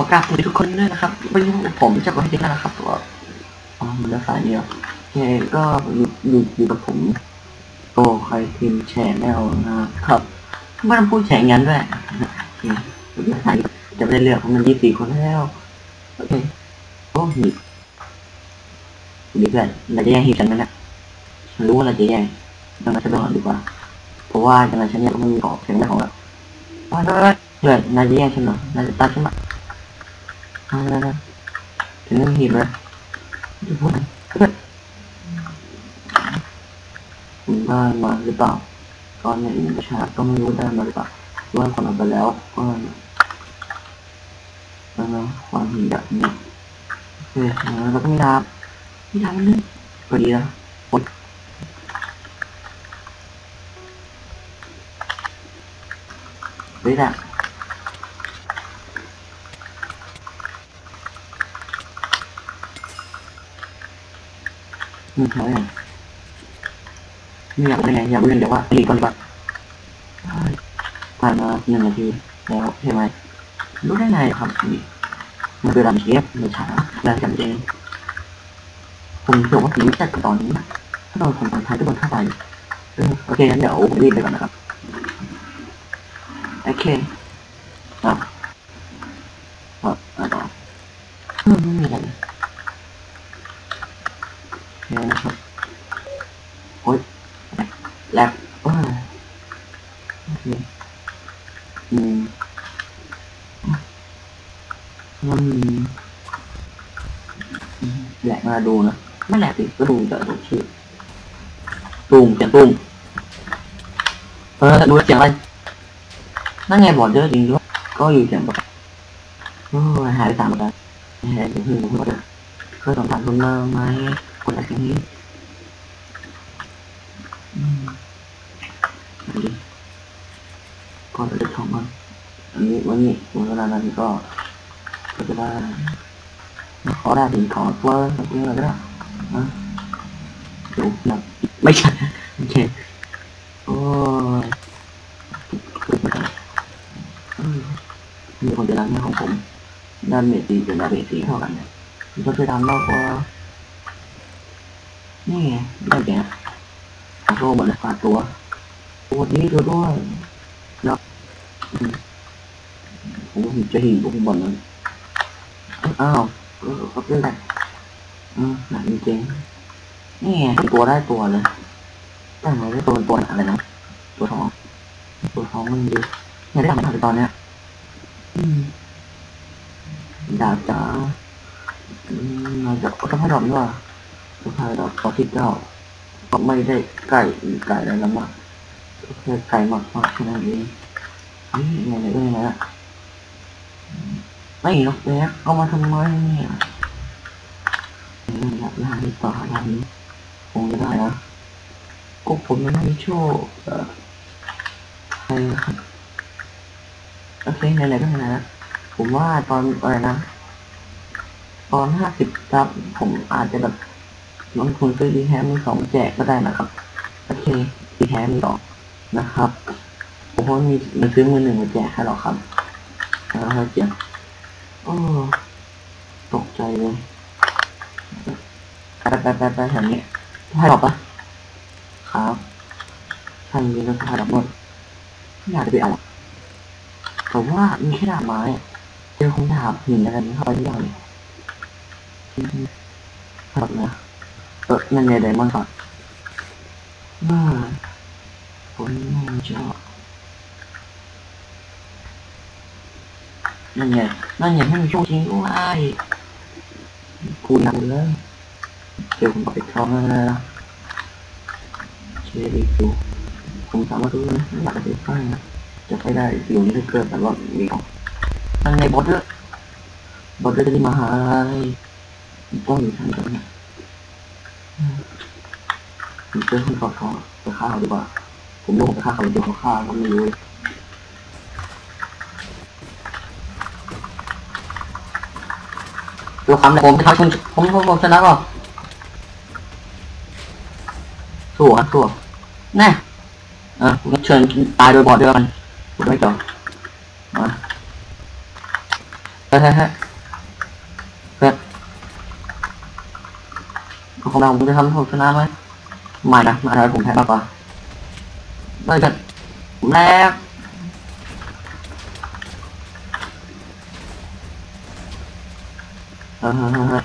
ขอกราบคุณทุกคนด้วยนะครับไม่รู้ผมจะกดให้ดีนะครับตัวอ๋อมันจะสายเดียวโอเคก็อยู่อยู่อยู่กับผมโตใครทีมแชร์แนลนะครับไม่ต้องพูดแชร์งั้นด้วยโอเคเดี๋ยวถ่ายจะไม่ได้เลือกเพราะมันยี่สี่คนแล้วโอเคโอ้หีบหีบเพื่อนเราจะแย่งหีบฉันไหมนี่ยฉันรู้ว่าเราจะแย่งดังนั้นฉันไปก่อนดีกว่าเพราะว่าจังไรฉันเนี่ยก็ไม่มีของเสียงไม่ของแล้วว่าเลยเพื่อนนายจะแย่งฉันเหรอนายจะตัดฉันมา เอาแล้วนะถึงเรื่องหีบเลยจะพูดอะไรเพื่อนคุณได้มาหรือเปล่า ตอนนี้ประชาก็ไมึงเขาอย่างทำไรไม่อยากไปไหนอยากเล่นเดี๋ยวว่ารีบก่อนดีกว่าผ่านมาหนึ่งนาทีแล้วใช่ไหมรู้ได้ไงครับนี่มันคือดันเชฟไม่ช้าล้วจำเองผมเชื่อว่าผีไม่ใช่ตอนนี้ถ้าเราทำตอนท้ายทุกคนเข้าไปโอเคงั้นเดี๋ยวผมรีบไปก่อนนะครับโอเคอะอะอะอืมไม่มีอะไรเลยโอเคนะครับโอ๊ยแลบว้า โอเคอืมมันอืมแหลกมาดูนะไม่แหลกสิก็ดูจะดูชื่อตูมเสียงตูมเออดูเสียงอะ ก็จะได้ทองมันอันนี้วันนี้วันเวลานั้นก็ก็จะได้ขอได้ถึงขอเฟิร์นแบบนี้เลยก็ได้นะเดี๋ยวแบบไม่ใช่โอเคโอ้ยคือไม่ได้อืมมีคนจะรักแม่ของผมด้านเมตีกับดาเมตีเท่ากันเนี่ยมันก็จะทำมากกว่านี่ไงได้แก่ขอโทษหมดเลยฝาดตัวปวนี้ตัวด้วยเนาะอืมผมจะเหินพวกบอลนั้นอ้าวก็เป็นแบบอืมหนักจริงนี่ไงตัวได้ตัวเลยตั้งไว้ได้ตัวเป็นตัวหนักเลยนะตัวท้องตัวท้องมันดีเนี่ยได้ทำมาถึงตอนเนี้ยดาบจ๋าเราจะต้องให้ดอกด้วยต้องให้ดอกขอที่เก้าก็ไม่ได้ไก่ไก่อะไรแล้วมั้งแค่ไก่หมักมากแค่นั้นเอง นี่ไงไหนก็ยังไงละไม่หรอกแบ๊กเอามาทำไมเนี่ยอยากได้ดีกว่าอย่างนี้คงจะได้นะก็ผมมันไม่มีโชคเออใครโอเคไหนๆก็ไหนๆแล้วผมว่าตอนอะไรนะ ตอนห้าสิบครับ ผมอาจจะแบบลงทุนซื้อดีแฮมสองแจกก็ได้นะครับ โอเคดีแฮมมือนะครับ ผมว่ามีมันซื้อมือหนึ่งมาแจกให้หรอกครับแล้วเขาเจียงโอ้ตกใจเลยไปไปไปไปแถวนี้ให้หรอปะครับทางนี้เราถ่ายดอหมดไม่อยากจะไปเอาอะแต่ว่ามีแค่ดาบไม้อะเจอคงดาบหินอะไรนี้เข้าไปที่ยากเลยครับนะเออนั่นไงไดมอนด์ก่อนว่าคนน่าจะ นั่นไง นั่นไงให้มันโชคจริงด้วยกูนำเลยเจอผมบอกไปท้องแล้วนะเชดีกูผมสามารถรู้นะอยากจะไปฟังนะจะไปได้อยู่นี่ถ้าเกิดแต่ว่ามีของนั่นไงบอสเดอร์บอสเดอร์จะมาหาอะไรต้องอยู่ทางตรงนี้ผมเจอคนกอดคอไปฆ่าเขาดีกว่า ผมรู้ผมไปฆ่าเขาจริงเขาฆ่าก็ไม่รู้ ดูความแรผมเขาชนผมผมผมชนะก่อะสู้ครับสู้แน่เออผมเชิญตายโดยบอดด้วยมันผมไม่จบมาเฮ้ยเฮ้ยเพื่อนของเราผมจะทำให้ผมชนะไหมไม่นะไม่ได้ผมแพ้มากกว่าไม่จบนผมแรก ออเออเออ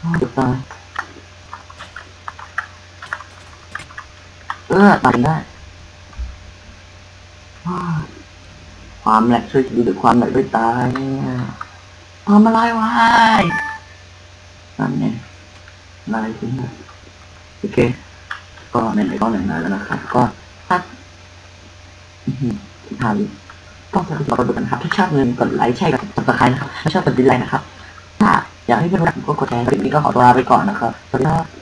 เออตายเออตายได้ว้าวความแหลกช่วยชีวิตหรือความแหลกด้วยตายเนี่ยทำอะไรวะนั่นเนี่ยอะไรขึ้นมาโอเค ก็ไหนๆก็ไหนๆแล้วนะครับ ก็ถ้าอื้อหือทำ ต้องเราไปดูกันครับ ถ้าชอบเงินกดไลค์แชร์กับสับสไครต์นะครับถ้าชอบกดดิสไลค์นะครับ ถ้าอยากให้เพื่อนรักผมก็กดแชร์คลิปนี้ก็ขอตัวลาไปก่อนนะครับ สวัสดีครับ